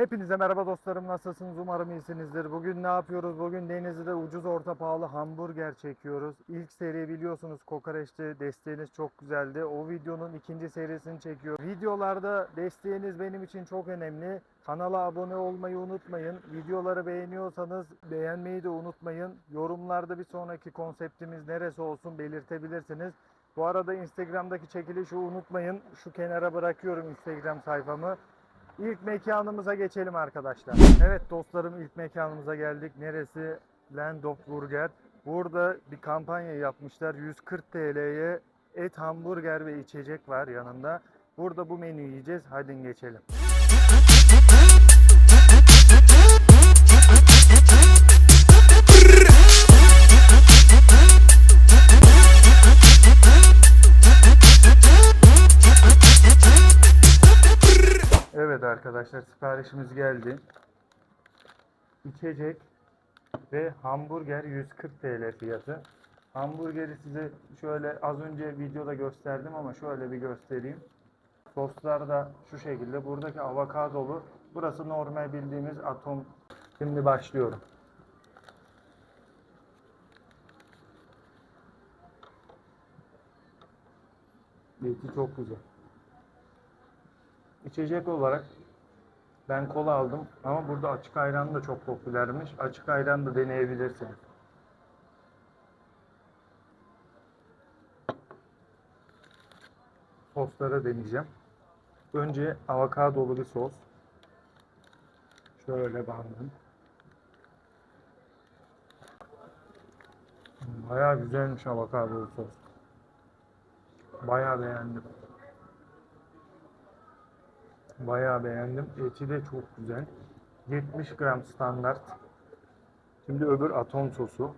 Hepinize merhaba dostlarım nasılsınız umarım iyisinizdir. Bugün ne yapıyoruz? Bugün Denizli'de ucuz orta pahalı hamburger çekiyoruz. İlk seri biliyorsunuz kokoreçte desteğiniz çok güzeldi. O videonun ikinci serisini çekiyor. Videolarda desteğiniz benim için çok önemli. Kanala abone olmayı unutmayın. Videoları beğeniyorsanız beğenmeyi de unutmayın. Yorumlarda bir sonraki konseptimiz neresi olsun belirtebilirsiniz. Bu arada Instagram'daki çekilişi unutmayın. Şu kenara bırakıyorum Instagram sayfamı. İlk mekanımıza geçelim arkadaşlar. Evet dostlarım ilk mekanımıza geldik. Neresi? Land of Burger. Burada bir kampanya yapmışlar. 140 TL'ye et, hamburger ve içecek var yanında. Burada bu menüyü yiyeceğiz. Hadi geçelim. Arkadaşlar siparişimiz geldi. İçecek ve hamburger 140 TL fiyatı. Hamburgeri size şöyle az önce videoda gösterdim ama şöyle bir göstereyim. Soslar da şu şekilde. Buradaki avokadolu. Burası normal bildiğimiz atom. Şimdi başlıyorum. Eti çok güzel. İçecek olarak ben kola aldım ama burada açık ayran da çok popülermiş. Açık ayran da deneyebilirsiniz. Soslara deneyeceğim. Önce avokadolu bir sos. Şöyle bandım. Bayağı güzelmiş avokadolu sos. Bayağı beğendim. Bayağı beğendim. Eti de çok güzel. 70 gram standart. Şimdi öbür atom sosu.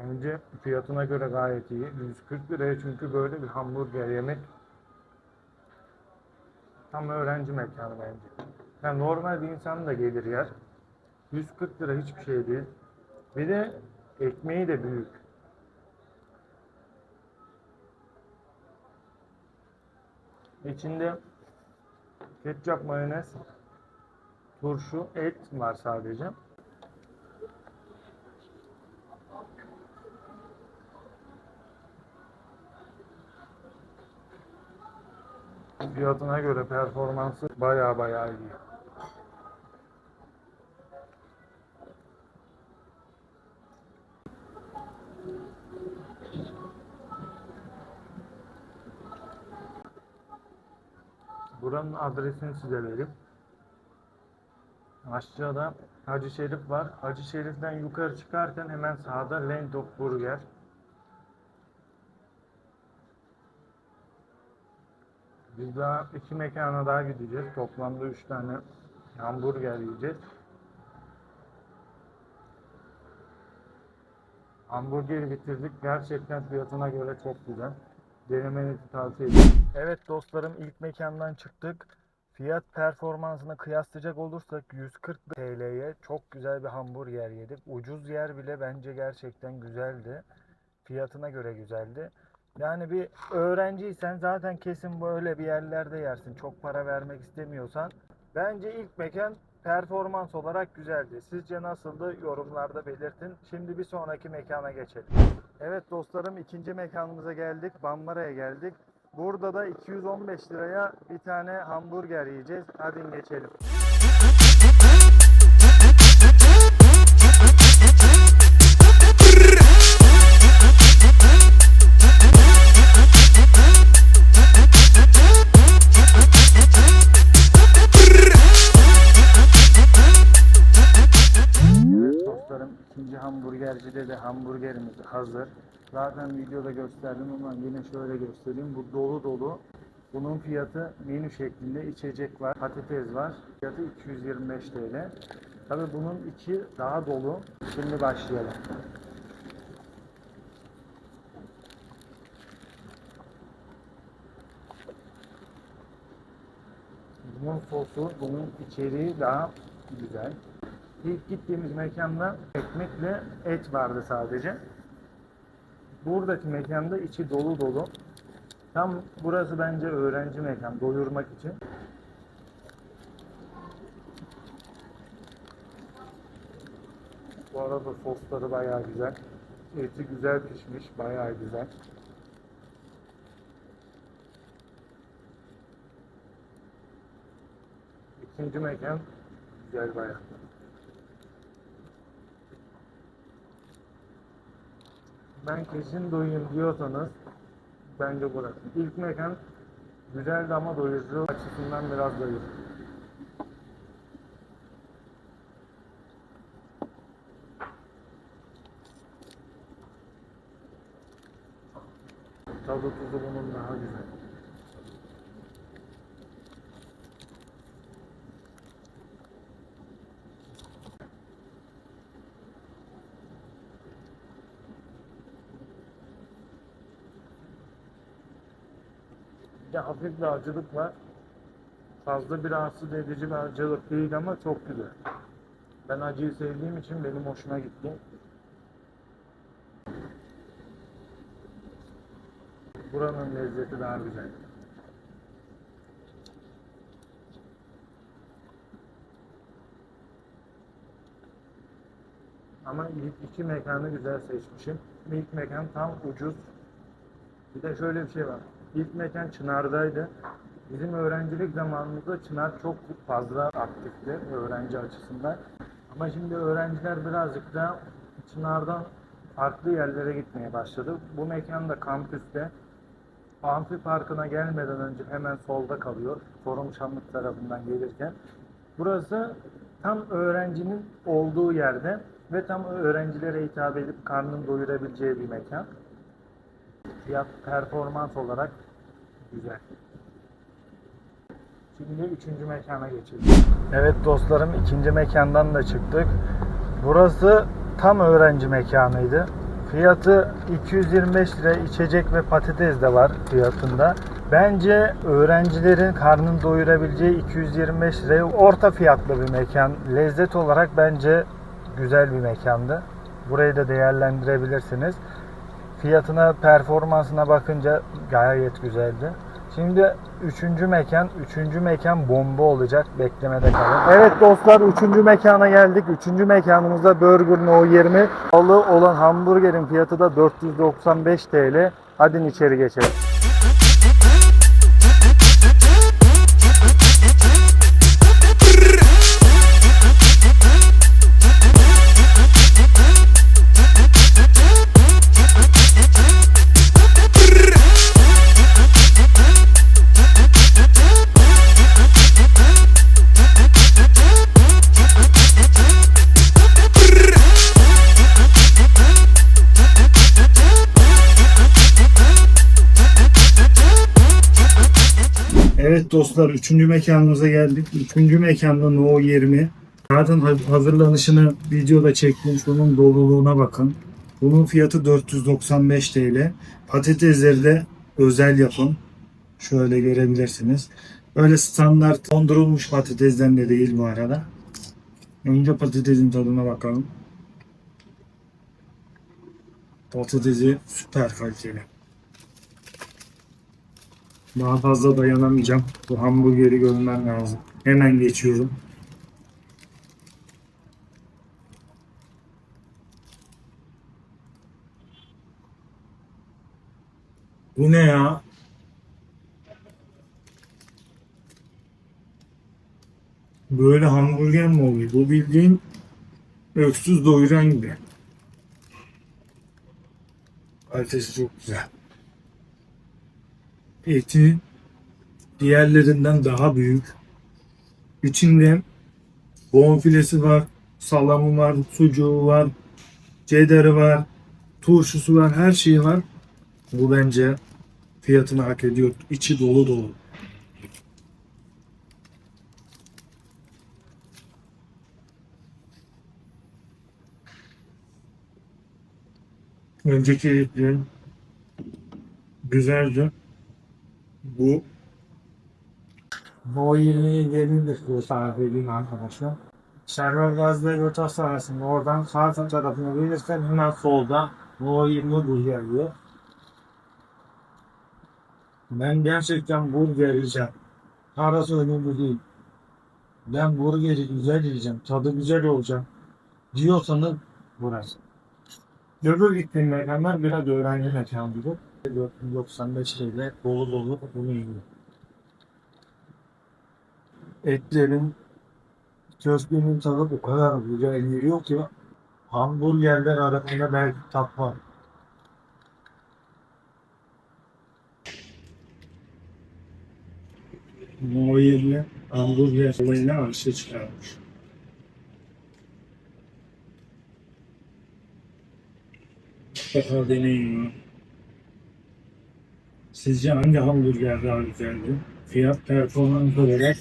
Bence fiyatına göre gayet iyi. 140 liraya çünkü böyle bir hamburger yemek tam öğrenci mekanı bence. Yani normal bir insan da gelir yer. 140 lira hiçbir şey değil. Bir de ekmeği de büyük. İçinde ketçap, mayonez, turşu, et var sadece. Fiyatına göre performansı baya baya iyi. Buranın adresini size vereyim. Aşağıda Hacı Şerif var. Hacı Şerif'ten yukarı çıkarken hemen sağda Land of Burger. Biz daha iki mekana daha gideceğiz. Toplamda üç tane hamburger yiyeceğiz. Hamburgeri bitirdik. Gerçekten fiyatına göre çok güzel. Denemenizi tavsiye ederim. Evet dostlarım ilk mekandan çıktık. Fiyat performansını kıyaslayacak olursak 140 TL'ye çok güzel bir hamburger yedik. Ucuz yer bile bence gerçekten güzeldi. Fiyatına göre güzeldi. Yani bir öğrenciysen zaten kesin böyle bir yerlerde yersin. Çok para vermek istemiyorsan. Bence ilk mekan performans olarak güzeldi. Sizce nasıldı? Yorumlarda belirtin. Şimdi bir sonraki mekana geçelim. Evet dostlarım ikinci mekanımıza geldik. Bambara'ya geldik. Burada da 215 liraya bir tane hamburger yiyeceğiz. Hadi geçelim. Hamburgercide de hamburgerimiz hazır. Zaten videoda gösterdim ama yine şöyle göstereyim. Bu dolu dolu. Bunun fiyatı menü şeklinde içecek var, patates var. Fiyatı 225 TL. Tabi bunun içi daha dolu. Şimdi başlayalım. Bunun sosu, bunun içeriği daha güzel. İlk gittiğimiz mekanda ekmekle et vardı sadece. Buradaki mekanda içi dolu dolu. Tam burası bence öğrenci mekan, doyurmak için. Bu arada sosları bayağı güzel. Eti güzel pişmiş, bayağı güzel. İkinci mekan güzel bayağı. Ben kesin doyayım diyorsanız bence burası. İlk mekan güzeldi ama doyurucu açısından biraz zayıf. Tadı tuzu bunun daha güzel. De hafif bir acılık var. Fazla bir rahatsız edici bir acılık değil ama çok güzel. Ben acıyı sevdiğim için benim hoşuma gitti. Buranın lezzeti daha güzel. Ama ilk iki mekanı güzel seçmişim. İlk mekan tam ucuz. Bir de şöyle bir şey var. İlk mekan Çınar'daydı. Bizim öğrencilik zamanımızda Çınar çok fazla aktifti öğrenci açısından. Ama şimdi öğrenciler birazcık da Çınar'dan farklı yerlere gitmeye başladı. Bu mekan da kampüste. Amfi Parkı'na gelmeden önce hemen solda kalıyor. Sorumşanlık tarafından gelirken. Burası tam öğrencinin olduğu yerde ve tam öğrencilere hitap edip karnını doyurabileceği bir mekan. Fiyat performans olarak güzel. Şimdi üçüncü mekana geçelim. Evet dostlarım ikinci mekandan da çıktık. Burası tam öğrenci mekanıydı. Fiyatı 225 lira içecek ve patates de var fiyatında. Bence öğrencilerin karnını doyurabileceği 225 liraya orta fiyatlı bir mekan. Lezzet olarak bence güzel bir mekandı. Burayı da değerlendirebilirsiniz. Fiyatına, performansına bakınca gayet güzeldi. Şimdi üçüncü mekan, üçüncü mekan bomba olacak. Beklemede kalın. Evet dostlar, üçüncü mekana geldik. Üçüncü mekanımızda Burger No 20. Pahalı olan hamburgerin fiyatı da 495 TL. Hadi içeri geçelim. Evet dostlar, üçüncü mekanımıza geldik. Üçüncü mekanda No 20. Zaten ha- hazırlanışını videoda çektim. Şunun doluluğuna bakın. Bunun fiyatı 495 TL. Patatesleri de özel yapım. Şöyle görebilirsiniz. Öyle standart dondurulmuş patatesden de değil bu arada. Önce patatesin tadına bakalım. Patatesi süper kaliteli. Daha fazla dayanamayacağım. Bu hamburgeri görmem lazım. Hemen geçiyorum. Bu ne ya? Böyle hamburger mi oluyor? Bu bildiğin öksüz doyuran gibi. Kalitesi çok güzel. Eti diğerlerinden daha büyük. İçinde bonfilesi var, salamı var, sucuğu var, cederi var, turşusu var, her şeyi var. Bu bence fiyatını hak ediyor. İçi dolu dolu. Önceki etlerin güzeldi. Bu 20'yi yerini de size tarif edeyim arkadaşlar. Server Gazi Devlet Hastanesi'nde oradan sağ tarafına gelirsen hemen solda No 20 burger. Ben gerçekten burger yiyeceğim. Parası önemli değil. Ben burgeri güzel yiyeceğim. Tadı güzel olacak. Diyorsanız burası. Öbür gittiğim mekanlar biraz öğrenci mekanı gibi. 495 lirayla dolu dolu bunu yiyor. Etlerin köftenin tadı o kadar güzel geliyor ki hamburgerler arasında belki tat var. O yerine hamburger olayına arşı çıkarmış. Mutlaka deneyin ya. Sizce hangi hamburger daha güzeldi? Fiyat performans olarak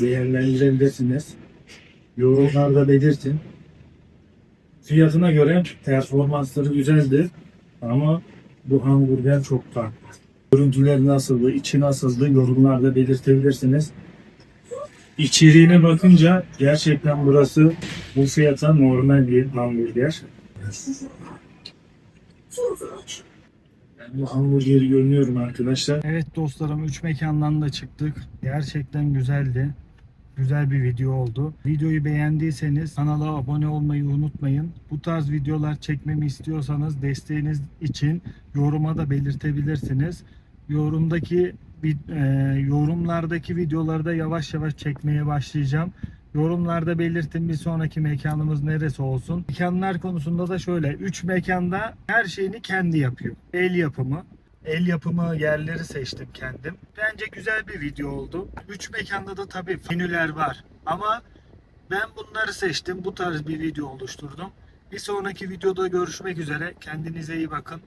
değerlendirebilirsiniz. Yorumlarda belirtin. Fiyatına göre performansları güzeldi ama bu hamburger çok farklı. Görüntüleri nasıldı, içi nasıldı yorumlarda belirtebilirsiniz. İçeriğine bakınca gerçekten burası bu fiyata normal bir hamburger. Bu hamburgeri görünüyorum arkadaşlar. Evet dostlarım 3 mekandan da çıktık. Gerçekten güzeldi. Güzel bir video oldu. Videoyu beğendiyseniz kanala abone olmayı unutmayın. Bu tarz videolar çekmemi istiyorsanız desteğiniz için yoruma da belirtebilirsiniz. Yorumdaki e, yorumlardaki videoları da yavaş yavaş çekmeye başlayacağım. Yorumlarda belirtin bir sonraki mekanımız neresi olsun. Mekanlar konusunda da şöyle 3 mekanda her şeyini kendi yapıyor. El yapımı, el yapımı yerleri seçtim kendim. Bence güzel bir video oldu. 3 mekanda da tabii menüler var. Ama ben bunları seçtim. Bu tarz bir video oluşturdum. Bir sonraki videoda görüşmek üzere. Kendinize iyi bakın.